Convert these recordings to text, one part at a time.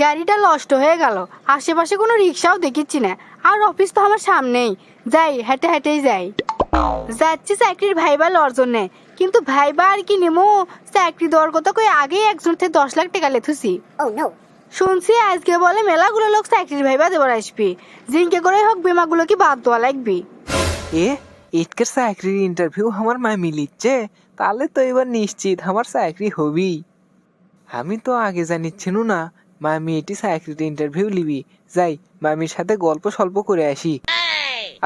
গাড়িটা নষ্ট হয়ে গেল। আশেপাশে কোনো রিক্সাও দেখিচ্ছি না। আর অফিস তো আমার সামনেই। যাই হেঁটে হেঁটেই যাই। যাচ্ছি চাকরির ভাইবা লওয়ার জন্যে। কিন্তু ভাইবা আর কি নেমো? চাকরি দেওয়ার কথা কই আগেই একজন থেকে দশ লাখ টাকা লেথুছি Oh শুনছি আজকে বলে মেলাগুলো লোক চাকরির ভাইবা দেবার আসবি। জিঙ্কে করে হোক বিমাগুলো কি বাদ দেওয়া লাগবি? এ ইটকের চাকরির ইন্টারভিউ আমার মামি লিচ্ছে তাহলে তো এবার নিশ্চিত আমার চাকরি হবেই। আমি তো আগে জানিচ্ছিনু না মামি এটি চাকরির ইন্টারভিউ লিবি যাই মামির সাথে গল্প স্বল্প করে আসি।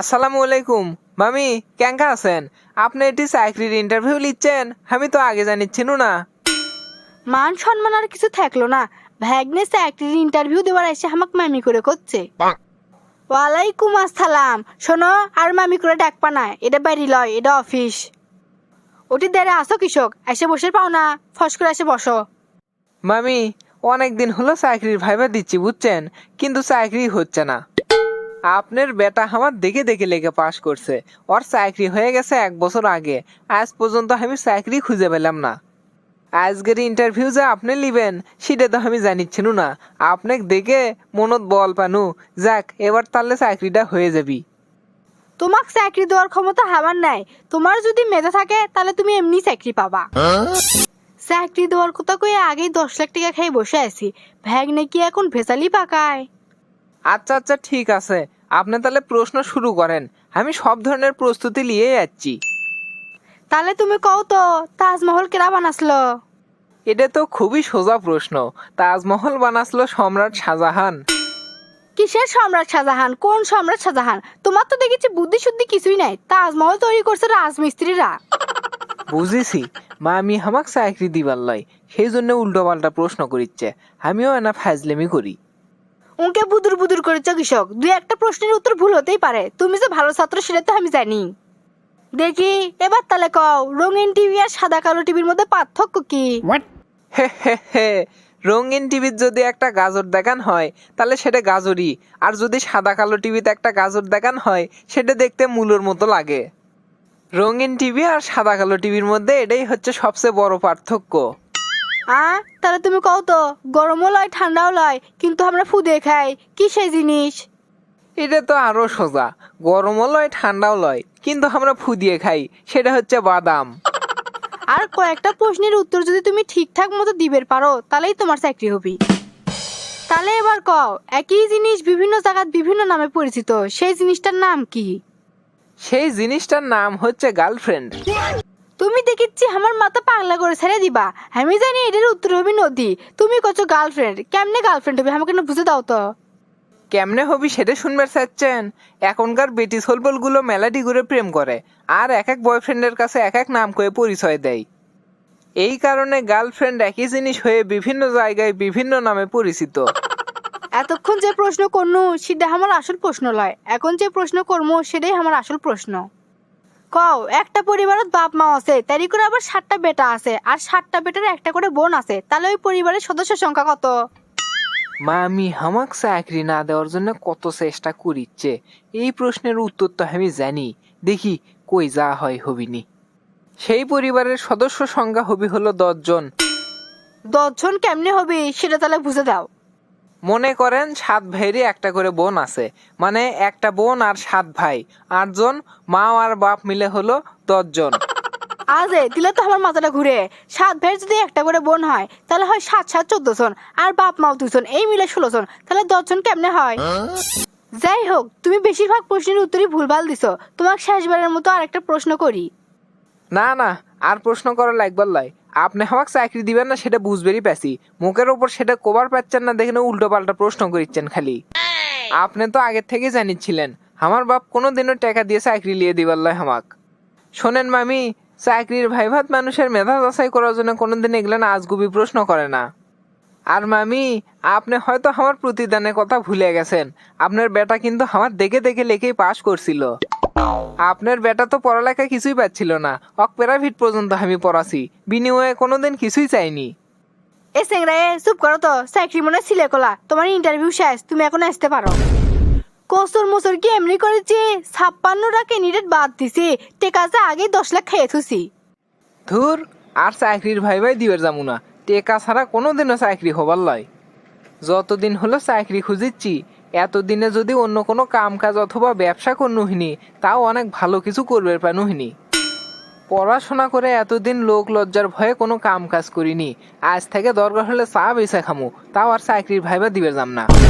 আসসালামু আলাইকুম। মামি কেঙ্কা আছেন? আপনি এটি চাকরির ইন্টারভিউ লিচ্ছেন আমি তো আগে জানিচ্ছিনু না মান সম্মান আর কিছু থাকল না। ভ্যাগনে চাকরির ইন্টারভিউ দেওয়ার এসে আমাকে মামি করে করছে। ওয়ালাইকুম আসসালাম। শোনো আর মামি করে ডাকপা না এটা বাড়ি লয় এটা অফিস। ওটি দেরে আসো কৃষক। এসে বসে পাও না। ফস করে এসে বসো। মামি অনেক দিন হলো চাকরির ভাইবা দিচ্ছি বুঝছেন? কিন্তু চাকরি হচ্ছে না। আপনার বেটা আমার দেখে দেখে লেগে পাশ করছে। ওর চাকরি হয়ে গেছে এক বছর আগে। আজ পর্যন্ত আমি চাকরি খুঁজে পেলাম না। আজকের ইন্টারভিউ যে আপনি নিবেন সেটা তো আমি জানিচ্ছিনু না। আপনাকে দেখে মনত বল পানু। যাক এবার তাহলে চাকরিটা হয়ে যাবি। তোমাক চাকরি দেওয়ার ক্ষমতা আমার নাই। তোমার যদি মেধা থাকে তাহলে তুমি এমনি চাকরি পাবা। চাকরি দেওয়ার কথা কই আগেই দশ লাখ টাকা খাই বসে আছি। ভ্যাগ নাকি এখন ভেসালি পাকায়। আচ্ছা আচ্ছা ঠিক আছে। আপনি তাহলে প্রশ্ন শুরু করেন। আমি সব ধরনের প্রস্তুতি নিয়ে যাচ্ছি। তাহলে তুমি কও তো তাজমহল কেরা বানাসলো? এটা তো খুবই সোজা প্রশ্ন। তাজমহল বানাসলো সম্রাট শাহজাহান। কিসের সম্রাট শাহজাহান? কোন সম্রাট শাহজাহান? তোমার তো দেখেছি বুদ্ধি শুদ্ধি কিছুই নাই। তাজমহল তৈরি করছে রাজমিস্ত্রিরা। বুঝেছি। মা আমি আমাকে চাকরি দিবার লয় সেই জন্য উল্টো পাল্টা প্রশ্ন করিচ্ছে। আমিও এনা ফাজলেমি করি। উনকে বুদুর বুদুর করেছ কৃষক। দুই একটা প্রশ্নের উত্তর ভুল হতেই পারে। তুমি যে ভালো ছাত্র সেটা তো আমি জানি। দেখি এবার তাহলে কও রঙিন টিভি আর সাদা কালো টিভির মধ্যে পার্থক্য কি? রঙিন টিভির যদি একটা গাজর দেখান হয় তাহলে সেটা গাজরই। আর যদি সাদা কালো টিভিতে একটা গাজর দেখান হয় সেটা দেখতে মূলোর মতো লাগে। রঙিন টিভি আর সাদা কালো টিভির মধ্যে এটাই হচ্ছে সবচেয়ে বড় পার্থক্য। আ তাহলে তুমি কও তো গরমও লয় ঠান্ডাও লয় কিন্তু আমরা ফুদে খাই কি সেই জিনিস? এটা তো আরও সোজা গরমও লয় ঠান্ডাও লয় কিন্তু আমরা ফুদিয়ে খাই সেটা হচ্ছে বাদাম। আর কয়েকটা প্রশ্নের উত্তর যদি তুমি ঠিকঠাক মতো দিবের পারো তাহলেই তোমার চাকরি হবে। তাহলে এবার কও একই জিনিস বিভিন্ন জায়গায় বিভিন্ন নামে পরিচিত সেই জিনিসটার নাম কি? সেই জিনিসটার নাম হচ্ছে গার্লফ্রেন্ড। তুমি দেখিচ্ছি আমার মাথা পাগলা করে ছেড়ে দিবা। আমি জানি এটার উত্তর হবে নদী। তুমি কছো গার্লফ্রেন্ড। কেমনে গার্লফ্রেন্ড হবে? আমাকে না বুঝে দাও তো। কেমনে হবি সেটা শুনবে চাচ্ছেন এখনকার বেটি গুলো মেলাডি ঘুরে প্রেম করে। আর এক এক বয়ফ্রেন্ডের কাছে এক এক নাম করে পরিচয় দেয়। এই কারণে গার্লফ্রেন্ড একই জিনিস হয়ে বিভিন্ন জায়গায় বিভিন্ন নামে পরিচিত। এতক্ষণ যে প্রশ্ন করনু সেটা আমার আসল প্রশ্ন লয়। এখন যে প্রশ্ন করব সেটাই আমার আসল প্রশ্ন। কও একটা পরিবারত বাপ মা আছে তারই করে আবার সাতটা বেটা আছে আর সাতটা বেটার একটা করে বোন আছে তাহলে ওই পরিবারের সদস্য সংখ্যা কত? মা আমি হামাক চাকরি না দেওয়ার জন্য কত চেষ্টা করিচ্ছে? এই প্রশ্নের উত্তর তো আমি জানি। দেখি কই যা হয় হবিনি। সেই পরিবারের সদস্য সংখ্যা হবি হলো দশজন। দশজন কেমনে হবে সেটা তাহলে বুঝে দাও। মনে করেন সাত ভাইয়েরই একটা করে বোন আছে। মানে একটা বোন আর সাত ভাই। আটজন মা আর বাপ মিলে হলো দশজন। আজে দিলে তো আমার মাথাটা ঘুরে। সাত ভাইয়ের যদি একটা করে বোন হয় তাহলে হয় সাত সাত চোদ্দ জন আর বাপ মাও দুজন এই মিলে ষোলো জন তাহলে দশজন কেমনে হয়? যাই হোক তুমি বেশিরভাগ প্রশ্নের উত্তরই ভুলভাল দিছো। তোমাকে শেষবারের মতো আরেকটা প্রশ্ন করি। না না আর প্রশ্ন করা লাগবার লাই আপনি আমাকে চাকরি দিবেন না সেটা বুঝবেরই পাচ্ছি মুখের ওপর সেটা কবার পাচ্ছেন না দেখে উল্টো পাল্টা প্রশ্ন করিচ্ছেন খালি। আপনি তো আগের থেকে জানিচ্ছিলেন, আমার বাপ কোনো দিনও টাকা দিয়ে চাকরি লিয়ে দিবার লয় হামাক শোনেন মামি, চাকরির ভাইভাত মানুষের মেধা যাচাই করার জন্য কোনোদিন এগুলো না আজগুবি প্রশ্ন করে না। আর মামি, আপনি হয়তো আমার প্রতিদানের কথা ভুলে গেছেন। আপনার বেটা কিন্তু আমার দেখে দেখে লেখেই পাশ করছিল। আপনার বেটা তো পড়ালেখা কিছুই পাচ্ছিল না। অক প্রাইভেট পর্যন্ত আমি পড়াছি। বিনিময়ে কোনোদিন কিছুই চাইনি। এ সেংরা এ চুপ করো তো। চাকরি মনে ছিলে কলা। তোমার ইন্টারভিউ শেষ। তুমি এখন আসতে পারো। কসুর মুসুর কি এমনি করেছি? ছাপ্পান্নটা ক্যান্ডিডেট বাদ দিছি। টেকাছে আগে দশ লাখ খেয়ে থুছি ধুর আর চাকরির ভাই ভাই দিবার যামু না। টেকা ছাড়া কোনোদিনও চাকরি হবার লয়। যতদিন হলো চাকরি খুঁজিচ্ছি। এতদিনে যদি অন্য কোনো কাম কাজ অথবা ব্যবসা কর করনুহিনি তাও অনেক ভালো কিছু করবে পানুহিনি পড়াশোনা করে এতদিন লোক লজ্জার ভয়ে কোনো কাম কাজ করিনি। আজ থেকে দরকার হলে চা বেসা খামু, তাও আর চাকরির ভাইবা দিবে যাম না।